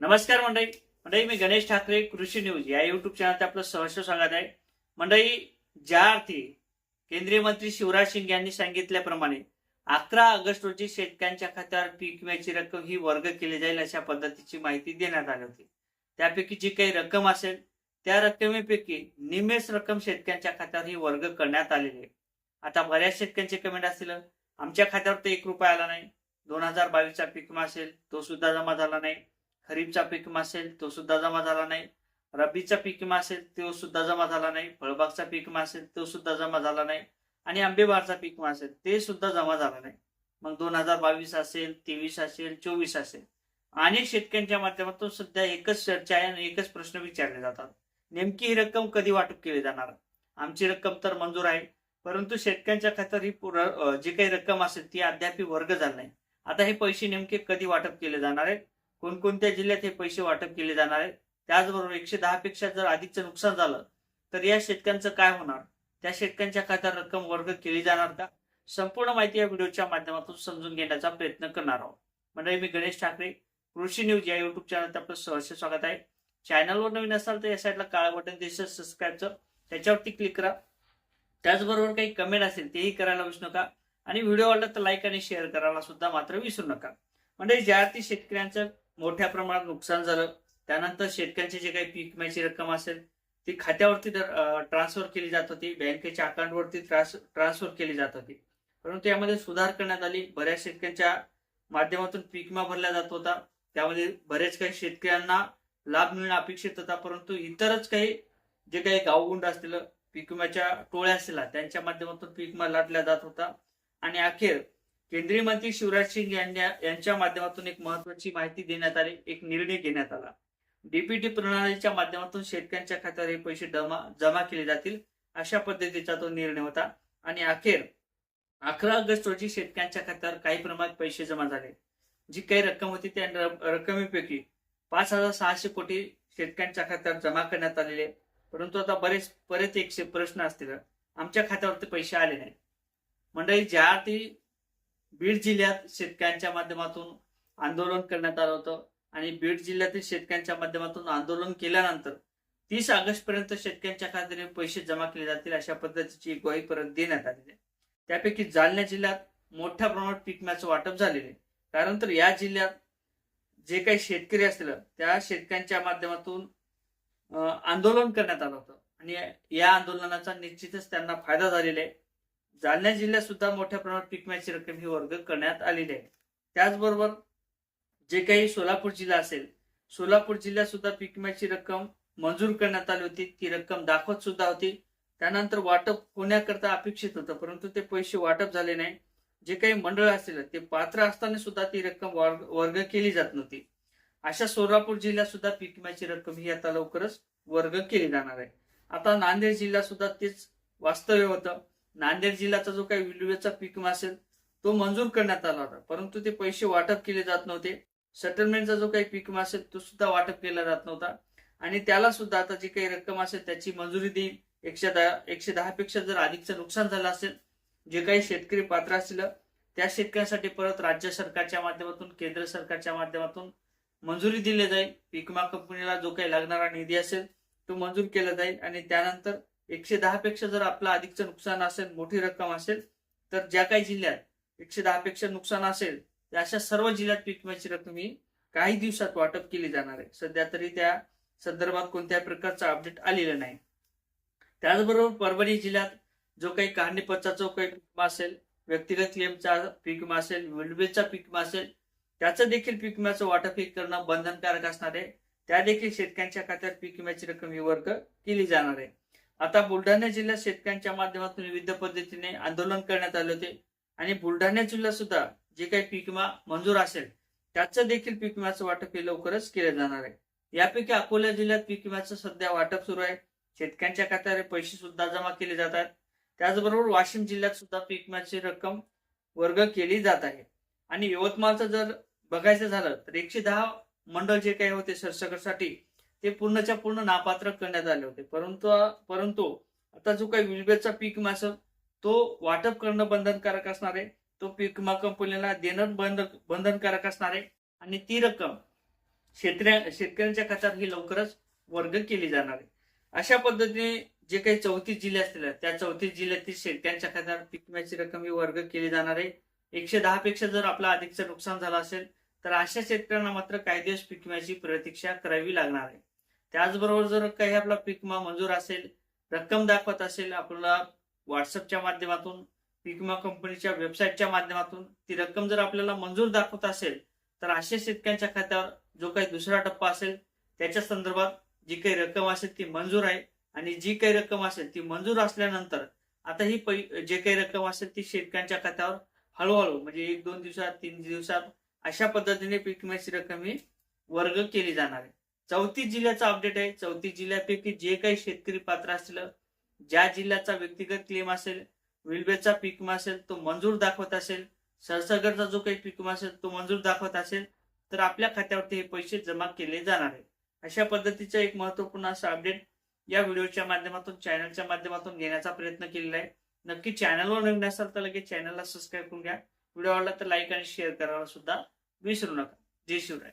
नमस्कार मंडळी. मंडळी मी गणेश ठाकरे कृषी न्यूज या युट्यूब चॅनलचे आपलं सहर्ष स्वागत आहे. मंडळी ज्या अर्थी केंद्रीय मंत्री शिवराज सिंग यांनी सांगितल्याप्रमाणे अकरा ऑगस्ट रोजी शेतकऱ्यांच्या खात्यावर पीक विम्याची रक्कम ही वर्ग केली जाईल अशा पद्धतीची माहिती देण्यात आली होती. त्यापैकी जी काही रक्कम असेल त्या रक्कमेपैकी निम्मेच रक्कम शेतकऱ्यांच्या खात्यावर ही वर्ग करण्यात आलेली आहे. आता बऱ्याच शेतकऱ्यांचे कमेंट असतील आमच्या खात्यावर तर एक रुपया आला नाही. दोन हजार बावीसचा पीक विमा असेल तो सुद्धा जमा झाला नाही. खरीपचा पीक विमा असेल तो सुद्धा जमा झाला नाही. रब्बीचा पीक विमा असेल तो सुद्धा जमा झाला नाही. फळबागचा पीक विमा असेल तो सुद्धा जमा झाला नाही. आणि आंबेबारचा पीक विमा असेल ते सुद्धा जमा झाला नाही. मग दोन हजार बावीस असेल तेवीस असेल चोवीस असेल. अनेक शेतकऱ्यांच्या माध्यमातून सध्या एकच चर्चा आहे आणि एकच प्रश्न विचारले जातात. नेमकी ही रक्कम कधी वाटप केली जाणार? आमची रक्कम तर मंजूर आहे परंतु शेतकऱ्यांच्या खात्यात ही जी काही रक्कम असेल ती अद्याप वर्ग झाली नाही. आता हे पैसे नेमके कधी वाटप केले जाणार आहे कोणकोणत्या जिल्ह्यात हे पैसे वाटप केले जाणार आहेत? त्याचबरोबर एकशे दहा पेक्षा जर अधिकचं नुकसान झालं तर या शेतकऱ्यांचं काय होणार? त्या शेतकऱ्यांच्या खात्यात रक्कम वर्ग केली जाणार का? संपूर्ण माहिती या व्हिडिओच्या माध्यमातून समजून घेण्याचा प्रयत्न करणार आहोत. म्हणजे मी गणेश ठाकरे कृषी न्यूज या युट्यूब चॅनल आपलं सहर्ष स्वागत आहे. चॅनलवर नवीन असाल तर या साईडला काळा बटन दिसतं सबस्क्राईबचं त्याच्यावरती क्लिक करा. त्याचबरोबर काही कमेंट असेल तेही करायला विसरू नका. आणि व्हिडिओ आवडला तर लाईक आणि शेअर करायला सुद्धा मात्र विसरू नका. म्हणजे ज्या अर्थी शेतकऱ्यांचं मोठ्या प्रमाणात नुकसान झालं. त्यानंतर शेतकऱ्यांची जे काही पीक विम्याची रक्कम असेल ती खात्यावरती ट्रान्सफर केली जात होती. बँकेच्या अकाउंटवरती ट्रान्सफर केली जात होती. परंतु यामध्ये सुधार करण्यात आली. बऱ्याच शेतकऱ्यांच्या माध्यमातून पीक विमा भरला जात होता. त्यामध्ये बरेच काही शेतकऱ्यांना लाभ मिळणं अपेक्षित होता. परंतु इतरच काही जे काही गावगुंड असतील पीक विम्याच्या टोळ्या असतील त्यांच्या माध्यमातून पीक विमा लाटला जात होता. आणि अखेर केंद्रीय मंत्री शिवराज सिंग यांच्या यांच्या माध्यमातून एक महत्वाची माहिती देण्यात आली एक निर्णय घेण्यात आला. डीपीटी प्रणालीच्या माध्यमातून शेतकऱ्यांच्या खात्यावर हे पैसे जमा जमा केले जातील अशा पद्धतीचा तो निर्णय होता. आणि अखेर अकरा ऑगस्ट रोजी शेतकऱ्यांच्या खात्यावर काही प्रमाणात पैसे जमा झाले. जी काही रक्कम होती त्या रकमेपैकी पाच हजार सहाशे कोटी शेतकऱ्यांच्या खात्यावर जमा करण्यात आलेले परंतु आता बरेच परत एकशे प्रश्न असतील. आमच्या खात्यावरती पैसे आले नाही मंडळी ज्या ती बीड जिल्ह्यात शेतकऱ्यांच्या माध्यमातून आंदोलन करण्यात आलं होतं. आणि बीड जिल्ह्यातील शेतकऱ्यांच्या माध्यमातून आंदोलन केल्यानंतर तीस ऑगस्ट पर्यंत शेतकऱ्यांच्या खात्याने पैसे जमा केले जातील अशा पद्धतीची ग्वाही परत देण्यात आलेली आहे. त्यापैकी जालना जिल्ह्यात मोठ्या प्रमाणात पीक विम्याचं वाटप झालेले आहे. कारण तर या जिल्ह्यात जे काही शेतकरी असतील त्या शेतकऱ्यांच्या माध्यमातून आंदोलन करण्यात आलं होतं. आणि या आंदोलनाचा निश्चितच त्यांना फायदा झालेला आहे. जालना जिल्ह्यात सुद्धा मोठ्या प्रमाणात पीक विम्याची रक्कम ही वर्ग करण्यात आलेली आहे. त्याचबरोबर जे काही सोलापूर जिल्हा असेल सोलापूर जिल्ह्यात सुद्धा पीक विम्याची रक्कम मंजूर करण्यात आली होती. ती रक्कम दाखवत सुद्धा होती. त्यानंतर वाटप होण्याकरता अपेक्षित होतं परंतु ते पैसे वाटप झाले नाही. जे काही मंडळ असतील ते पात्र असताना सुद्धा ती रक्कम वर्ग वर्ग केली जात नव्हती. अशा सोलापूर जिल्ह्यात सुद्धा पीक विम्याची रक्कम ही आता लवकरच वर्ग केली जाणार आहे. आता नांदेड जिल्ह्यात सुद्धा तेच वास्तव्य होतं. नांदेड जिल्ह्याचा जो काही विलुवेचा पीक असेल तो मंजूर करण्यात आला होता. परंतु ते पैसे वाटप केले जात नव्हते. सेटलमेंटचा जो काही पीक असेल तो सुद्धा वाटप केला जात नव्हता. आणि त्याला सुद्धा आता जी काही रक्कम असेल त्याची मंजुरी देईल. एकशे दहा एकशे दहा पेक्षा जर अधिकचं नुकसान झालं असेल जे काही शेतकरी पात्र असतील त्या शेतकऱ्यांसाठी परत राज्य सरकारच्या माध्यमातून केंद्र सरकारच्या माध्यमातून मंजुरी दिली जाईल. पीकमा कंपनीला जो काही लागणारा निधी असेल तो मंजूर केला जाईल. आणि त्यानंतर एकशे दहा पेक्षा जर आपलं अधिकचं नुकसान असेल मोठी रक्कम असेल तर ज्या काही जिल्ह्यात एकशे दहा पेक्षा नुकसान असेल त्या अशा सर्व जिल्ह्यात पीक विम्याची रक्कम ही काही दिवसात वाटप केली जाणार आहे. सध्या तरी त्या संदर्भात कोणत्याही प्रकारचा अपडेट आलेलं नाही. त्याचबरोबर परभणी जिल्ह्यात जो काही काढणीपथचा जो काही पीक विमा असेल व्यक्तिगत क्लेमचा पीक विमा असेल विलवेचा पीक विमा असेल त्याचं देखील पीक विम्याचं वाटप हे करणं बंधनकारक असणार आहे. त्या देखील शेतकऱ्यांच्या खात्यात पीक विम्याची रक्कम ही वर्ग केली जाणार आहे. आता बुलढाणा जिल्ह्यात शेतकऱ्यांच्या माध्यमातून विविध पद्धतीने आंदोलन करण्यात आले होते. आणि बुलढाणा जिल्ह्यात सुद्धा जे काही पीक विमा मंजूर असेल त्याचं देखील पीक विम्याचं वाटप हे लवकरच केलं जाणार आहे. यापैकी अकोला जिल्ह्यात पीक विम्याचं सध्या वाटप सुरू आहे. शेतकऱ्यांच्या खात्यावर पैसे सुद्धा जमा केले जातात त्याचबरोबर वाशिम जिल्ह्यात सुद्धा पीक विम्याची रक्कम वर्ग केली जात आहे. आणि यवतमाळचं जर बघायचं झालं तर एकशे दहा मंडळ जे काही होते सरसकटसाठी ते पूर्णच्या पूर्ण नापात्र करण्यात आले होते. परंतु परंतु आता जो काही विलबेचा पीक विमा असेल तो वाटप करणं बंधनकारक असणार आहे. तो पीक विमा कंपनीला देणं बंध बंधनकारक असणार आहे. आणि ती रक्कम शेतकऱ्या शेतकऱ्यांच्या खात्यात ही लवकरच वर्ग केली जाणार आहे. अशा पद्धतीने जे काही चौतीस जिल्हे असतील त्या चौतीस जिल्ह्यातील शेतकऱ्यांच्या खात्यात पीक विम्याची रक्कम ही वर्ग केली जाणार आहे. एकशे दहा पेक्षा जर आपला अधिकचं नुकसान झालं असेल तर अशा शेतकऱ्यांना मात्र काही दिवस पीक विम्याची प्रतीक्षा करावी लागणार आहे. त्याचबरोबर जर काही आपला पीक विमा मंजूर असेल रक्कम दाखवत असेल आपल्याला व्हॉट्सअपच्या माध्यमातून पीक विमा कंपनीच्या वेबसाईटच्या माध्यमातून ती रक्कम जर आपल्याला मंजूर दाखवत असेल तर अशा शेतकऱ्यांच्या खात्यावर जो काही दुसरा टप्पा असेल त्याच्या संदर्भात जी काही रक्कम असेल ती मंजूर आहे आणि जी काही रक्कम असेल ती मंजूर असल्यानंतर आता ही जे काही रक्कम असेल ती शेतकऱ्यांच्या खात्यावर हळूहळू म्हणजे एक दोन दिवसात तीन दिवसात अशा पद्धतीने पीक विम्याची रक्कम ही वर्ग केली जाणार आहे. चौतीस जिल्ह्याचा अपडेट आहे. चौतीस जिल्ह्यापैकी जे काही शेतकरी पात्र असतील ज्या जिल्ह्याचा व्यक्तिगत क्लेम असेल विलबेचा पीक विमा असेल तो मंजूर दाखवत असेल सरसगरचा जो काही पीक विमा असेल तो मंजूर दाखवत असेल तर आपल्या खात्यावरती हे पैसे जमा केले जाणार आहे. अशा पद्धतीचा एक महत्त्वपूर्ण असा अपडेट या व्हिडिओच्या माध्यमातून चॅनलच्या माध्यमातून घेण्याचा प्रयत्न केलेला आहे. नक्की चॅनलवर नवीन असाल तर लगेच चॅनलला सबस्क्राईब करून घ्या. व्हिडिओ आवडला तर लाईक आणि शेअर करायला सुद्धा विसरू नका जय शिवराय